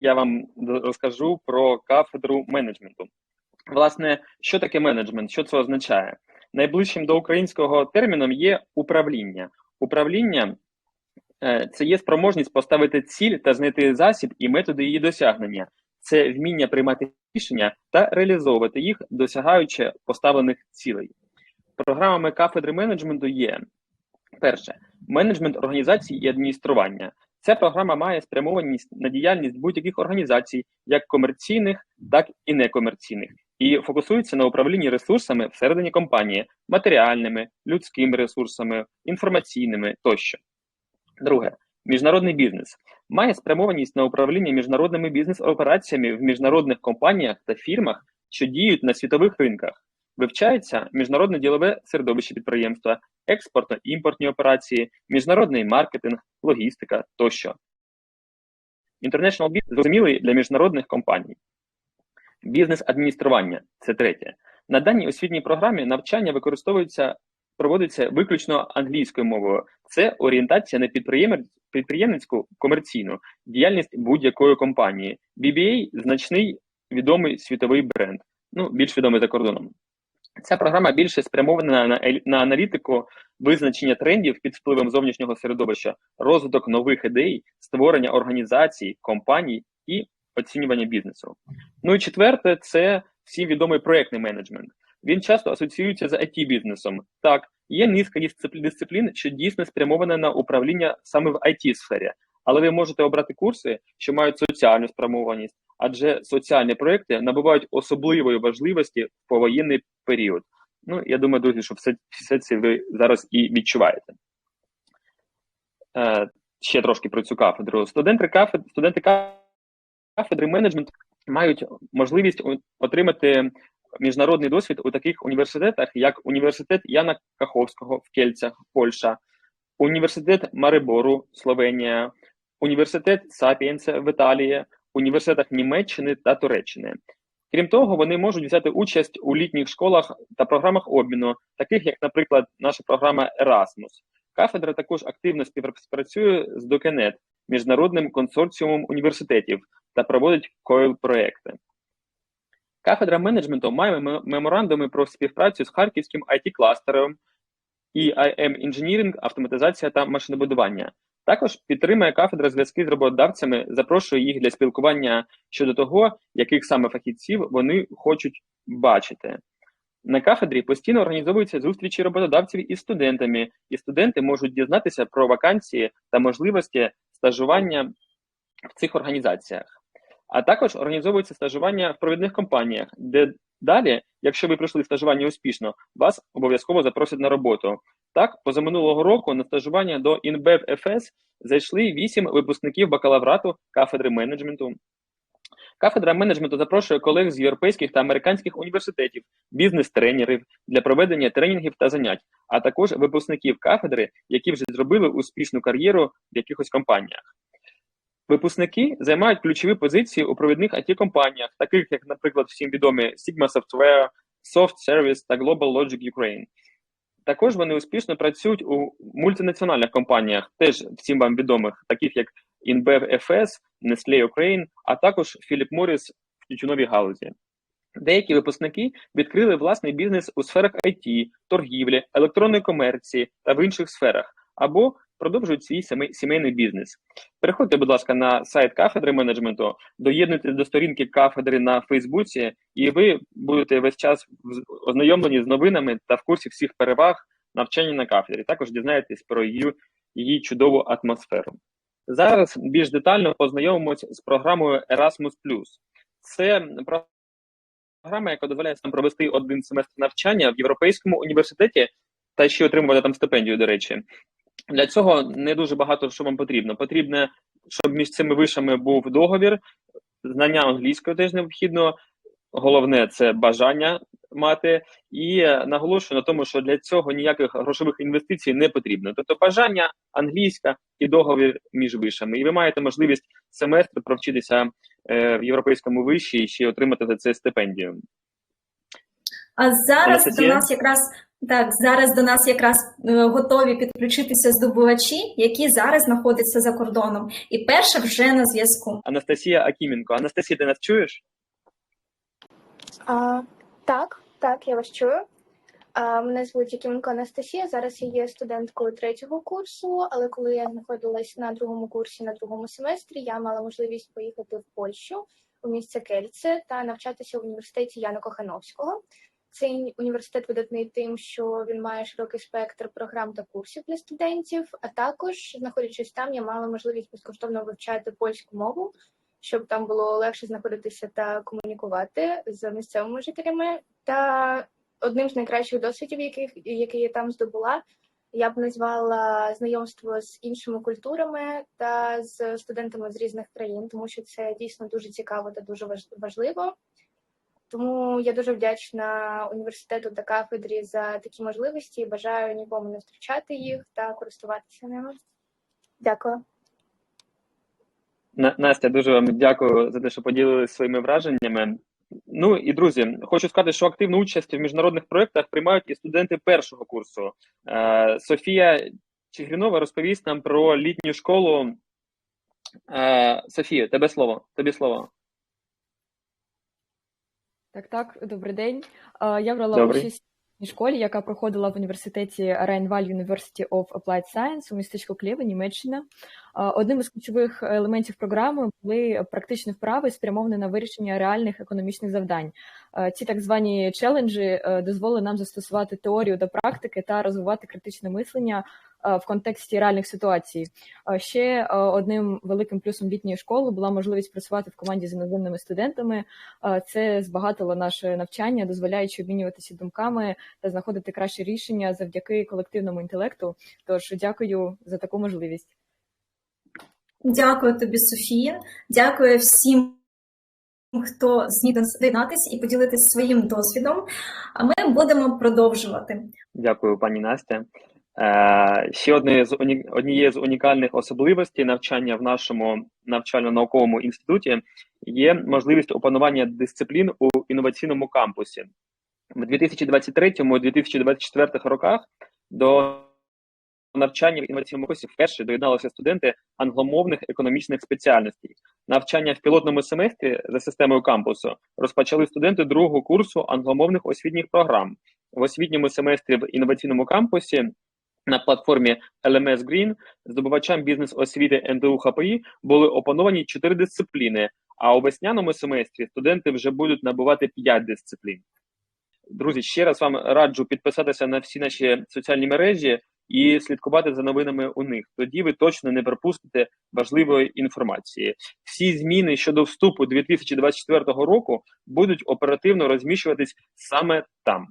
я вам розкажу про кафедру менеджменту. Власне, що таке менеджмент? Що це означає? Найближчим до українського терміном є управління. Управління е, це є спроможність поставити ціль та знайти засіб і методи її досягнення. Це вміння приймати рішення та реалізовувати їх, досягаючи поставлених цілей. Програмами кафедри менеджменту є перше менеджмент організацій і адміністрування. Ця програма має спрямованість на діяльність будь-яких організацій, як комерційних, так і некомерційних, і фокусується на управлінні ресурсами всередині компанії, матеріальними, людськими ресурсами, інформаційними тощо. Друге, міжнародний бізнес має спрямованість на управління міжнародними бізнес-операціями в міжнародних компаніях та фірмах, що діють на світових ринках. Вивчається міжнародне ділове середовище підприємства, експортно-імпортні операції, міжнародний маркетинг, логістика тощо. International Business зрозумілий для міжнародних компаній. Бізнес-адміністрування це третє. На даній освітній програмі навчання використовується, проводиться виключно англійською мовою. Це орієнтація на підприємницьку комерційну діяльність будь-якої компанії. BBA – значний відомий світовий бренд, ну більш відомий за кордоном. Ця програма більше спрямована на на аналітику визначення трендів під впливом зовнішнього середовища, розвиток нових ідей, створення організацій, компаній і оцінювання бізнесу. Ну і четверте, це всім відомий проєктний менеджмент. Він часто асоціюється з it бізнесом. Так, є низка дисциплін, що дійсно спрямована на управління саме в it сфері, але ви можете обрати курси, що мають соціальну спрямованість, адже соціальні проекти набувають особливої важливості в повоєнний період. Ну, я думаю, друзі, що все, все це ви зараз і відчуваєте. Е, Ще трошки про цю кафедру. Студенти кафедри, студенти кафедри менеджменту мають можливість отримати міжнародний досвід у таких університетах, як університет Яна Каховського в Кельцях, Польща, університет Марибору, Словенія, університет Сапієнса в Італії, університетах Німеччини та Туреччини. Крім того, вони можуть взяти участь у літніх школах та програмах обміну, таких як, наприклад, наша програма Erasmus. Кафедра також активно співпрацює з Докенет, міжнародним консорціумом університетів та проводить койл проекти. Кафедра менеджменту має меморандуми про співпрацю з харківським it кластером EIM Engineering, автоматизація та машинобудування. Також підтримує кафедра зв'язки з роботодавцями, запрошує їх для спілкування щодо того, яких саме фахівців вони хочуть бачити. На кафедрі постійно організовуються зустрічі роботодавців із студентами, і студенти можуть дізнатися про вакансії та можливості стажування в цих організаціях. А також організовується стажування в провідних компаніях, де далі, якщо ви пройшли стажування успішно, вас обов'язково запросять на роботу. Так, позаминулого року на стажування до FS зайшли вісім випускників бакалаврату кафедри менеджменту. Кафедра менеджменту запрошує колег з європейських та американських університетів, бізнес-тренерів для проведення тренінгів та занять, а також випускників кафедри, які вже зробили успішну кар'єру в якихось компаніях. Випускники займають ключові позиції у провідних it компаніях таких як, наприклад, всім відомі Sigma Software, Soft Service та Global Logic Ukraine. Також вони успішно працюють у мультинаціональних компаніях, теж всім вам відомих, таких як InBev FS, Nestle Ukraine, а також Philip Morris в тютюновій галузі. Деякі випускники відкрили власний бізнес у сферах IT, торгівлі, електронної комерції та в інших сферах, або продовжують свій сімейний бізнес. Переходьте, будь ласка, на сайт кафедри менеджменту, доєднуйтесь до сторінки кафедри на Фейсбуці, і ви будете весь час ознайомлені з новинами та в курсі всіх переваг навчання на кафедрі. Також дізнаєтесь про її, її чудову атмосферу. Зараз більш детально познайомимося з програмою Erasmus+. Це програма, яка дозволяє нам провести один семестр навчання в Європейському університеті та ще отримувати там стипендію, до речі. Для цього не дуже багато що вам потрібно. Потрібно, щоб між цими вишами був договір, знання англійської теж необхідно. Головне це бажання мати, і наголошую на тому, що для цього ніяких грошових інвестицій не потрібно. Тобто бажання англійська і договір між вишами. І ви маєте можливість семестр провчитися е, в європейському виші і ще отримати за це стипендію. А зараз до нас якраз Так, зараз до нас якраз е, готові підключитися здобувачі, які зараз знаходяться за кордоном. І перша вже на зв'язку. Анастасія Акіменко. Анастасія, ти нас чуєш? А, так, так, я вас чую. А, мене звуть Якименко Анастасія. Зараз я є студенткою третього курсу, але коли я знаходилась на другому курсі на другому семестрі, я мала можливість поїхати в Польщу у місце Кельце та навчатися в університеті Яна Кохановського. Цей університет видатний тим, що він має широкий спектр програм та курсів для студентів. А також, знаходячись там, я мала можливість безкоштовно вивчати польську мову, щоб там було легше знаходитися та комунікувати з місцевими жителями. Та одним з найкращих досвідів, яких який я там здобула, я б назвала знайомство з іншими культурами та з студентами з різних країн, тому що це дійсно дуже цікаво та дуже важ- важливо. Тому я дуже вдячна університету та кафедрі за такі можливості і бажаю нікому не втрачати їх та користуватися ними. Дякую. На- Настя, дуже вам дякую за те, що поділилися своїми враженнями. Ну і друзі, хочу сказати, що активну участь в міжнародних проєктах приймають і студенти першого курсу. Е, Софія Чигрінова розповість нам про літню школу. Е, Софія, тебе слово. Тобі слово. Так, так, добрий день. Я брала Добрий. участь у школі, яка проходила в університеті Rheinval University of Applied Science у містечку Клєве, Німеччина. Одним із ключових елементів програми були практичні вправи, спрямовані на вирішення реальних економічних завдань. Ці так звані челенджі е, дозволили нам застосувати теорію до практики та розвивати критичне мислення в контексті реальних ситуацій. Е, Ще е, одним великим плюсом літньої школи була можливість працювати в команді з іноземними студентами. Е, Це збагатило наше навчання, дозволяючи обмінюватися думками та знаходити кращі рішення завдяки колективному інтелекту. Тож дякую за таку можливість. Дякую тобі, Софія. Дякую всім, хто зміг доєднатися і поділитися своїм досвідом. А ми будемо продовжувати. Дякую, пані Настя. Е, ще одне з уні... однією з унікальних особливостей навчання в нашому навчально-науковому інституті є можливість опанування дисциплін у інноваційному кампусі. В 2023-2024 роках до навчання в інноваційному курсі вперше доєдналися студенти англомовних економічних спеціальностей. Навчання в пілотному семестрі за системою кампусу розпочали студенти другого курсу англомовних освітніх програм. В освітньому семестрі в інноваційному кампусі на платформі LMS Green здобувачам бізнес-освіти НДУ ХПІ були опановані чотири дисципліни, а у весняному семестрі студенти вже будуть набувати п'ять дисциплін. Друзі, ще раз вам раджу підписатися на всі наші соціальні мережі і слідкувати за новинами у них. Тоді ви точно не пропустите важливої інформації. Всі зміни щодо вступу 2024 року будуть оперативно розміщуватись саме там.